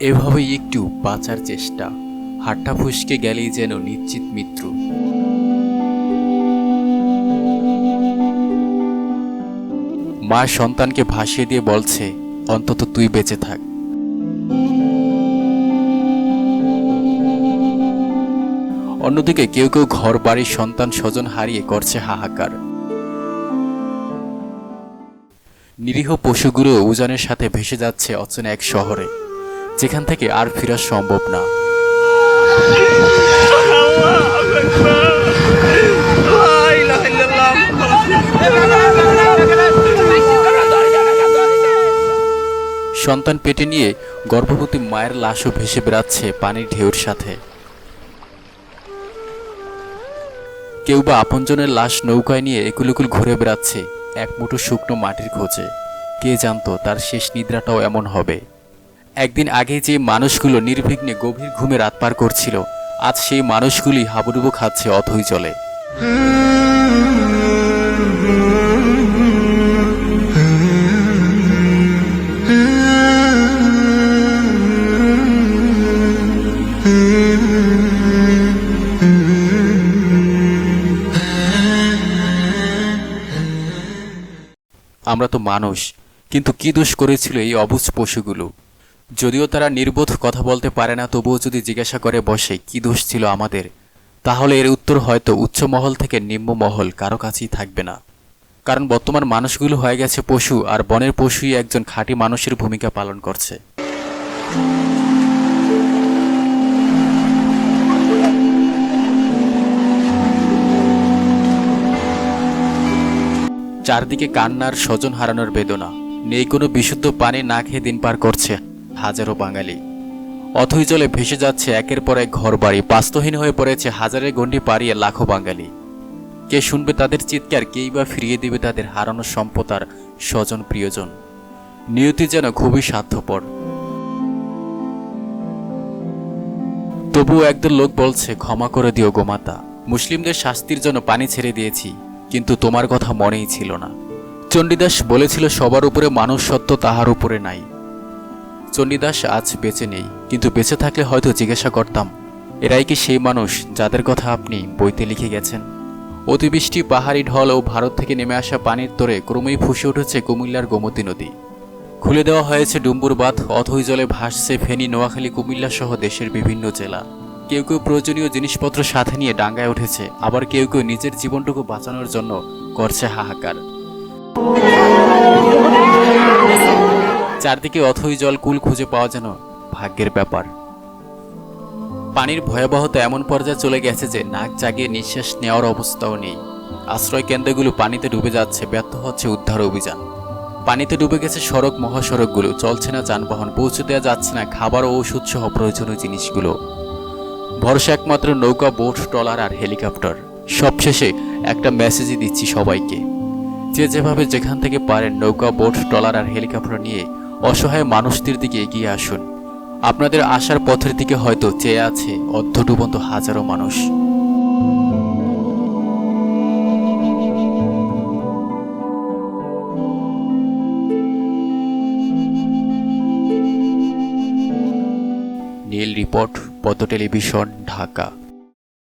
এভাবেই একটু বাঁচার চেষ্টা। হাট্টা ফুসকে গেলেই যেন নিশ্চিত মৃত্যু মা সন্তানকে ভাসিয়ে দিয়ে বলছে, অন্তত তুই বেঁচে থাক। অন্যদিকে কেউ কেউ ঘর বাড়ির সন্তান, স্বজন হারিয়ে করছে হাহাকার। নিরীহ পশুগুলো উজানের সাথে ভেসে যাচ্ছে অচেনা এক শহরে। যেখান থেকে আর ফেরা সম্ভব না। সন্তান পেটে নিয়ে গর্ভবতী মায়ের লাশও ভেসে বেড়াচ্ছে পানির ঢেউর সাথে। কেউ বা আপনজনের লাশ নৌকায় নিয়ে একুলুকুল ঘুরে বেড়াচ্ছে এক মুঠো শুকনো মাটির খোঁজে। কে জানতো তার শেষ নিদ্রাটাও এমন হবে? একদিন আগে যে মানুষগুলো নির্বিঘ্নে গভীর ঘুমে রাত পার করছিল, আজ সেই মানুষগুলি হাবুডুবু খাচ্ছে অথই জলে। আমরা তো মানুষ, কিন্তু কি দোষ করেছিল এই অবুজ পশুগুলো? যদিও তারা নির্বোধ কথা বলতে পারে না, তবুও যদি জিজ্ঞাসা করে, বসে, কি দোষ ছিল আমাদের? তাহলে এর উত্তর হয়তো উচ্চ মহল থেকে নিম্ন মহল, কারও কাছেই থাকবে না। কারণ বর্তমান মানুষগুলো হয়ে গেছে পশু, আর বনের পশুই একজন খাঁটি মানুষের ভূমিকা পালন করছে। চারদিকে কান্নার স্বজন হারানোর বেদনা। নেই কোনো বিশুদ্ধ পানি না খেয়ে দিন পার করছে। হাজারো বাঙালি। অথই জলে ভেসে যাচ্ছে একের পর এক ঘর বাড়ি বাস্তুহীন হয়ে পড়েছে হাজারের গণ্ডি পাড়িয়ে লাখো বাঙালি। কে শুনবে তাদের চিৎকার, কেই বা ফিরিয়ে দিবে তাদের হারানো সম্পদ আর স্বজন প্রিয়জন। নিয়তি যেন খুবই স্বার্থপর। তবুও একদল লোক বলছে, ক্ষমা করে দিও গোমাতা মুসলিমদের শাস্তির জন্য পানি ছেড়ে দিয়েছি, কিন্তু তোমার কথা মনেই ছিল না। চণ্ডীদাস বলেছিল, সবার উপরে মানুষ সত্য তাহার উপরে নাই। চণ্ডীদাস আজ বেঁচে নেই, কিন্তু বেঁচে থাকলে হয়তো জিজ্ঞাসা করতাম, এরাই কি সেই মানুষ যাদের কথা আপনি বইতে লিখে গেছেন? অতিবৃষ্টি, পাহাড়ি ঢল ও ভারত থেকে নেমে আসা পানির তোরে ক্রমেই ফুসে উঠেছে কুমিল্লার গোমতী নদী। খুলে দেওয়া হয়েছে ডুম্বুর বাঁধ, অথই জলে ভাসছে ফেনী, নোয়াখালী, কুমিল্লা সহ দেশের বিভিন্ন জেলা। কেউ কেউ প্রয়োজনীয় জিনিসপত্র সাথে নিয়ে ডাঙ্গায় উঠেছে, আবার কেউ কেউ নিজের জীবনটুকু বাঁচানোর জন্য করছে হাহাকার। চারদিকে অথই জল কুল খুঁজে পাওয়া যেন ভাগ্যের ব্যাপার। পানির ভয়াবহতা এমন পর্যায়ে চলে গেছে যে নাক জাগিয়ে নিঃশ্বাস নেওয়ার অবস্থাও নেই। আশ্রয় কেন্দ্রগুলো পানিতে ডুবে যাচ্ছে, ব্যর্থ হচ্ছে উদ্ধার অভিযান। পানিতে ডুবে গেছে সড়ক, মহাসড়কগুলো, চলছে না যানবাহন, পৌঁছে দেওয়া যাচ্ছে না খাবার ও ওষুধ সহ প্রয়োজনীয় জিনিসগুলো। ভরসা একমাত্র নৌকা, বোট, ট্রলার আর হেলিকপ্টার। সবশেষে একটা মেসেজই দিচ্ছি সবাইকে। যে যেভাবে যেখান থেকে পারেন নৌকা, বোট, ট্রলার আর হেলিকপ্টার নিয়ে অসহায় মানুষদের দিকে এগিয়ে আসুন। আপনাদের আসার পথের দিকে হয়তো চেয়ে আছে অর্ধডুবন্ত হাজারো মানুষ। Neel report, Padma television, Dhaka.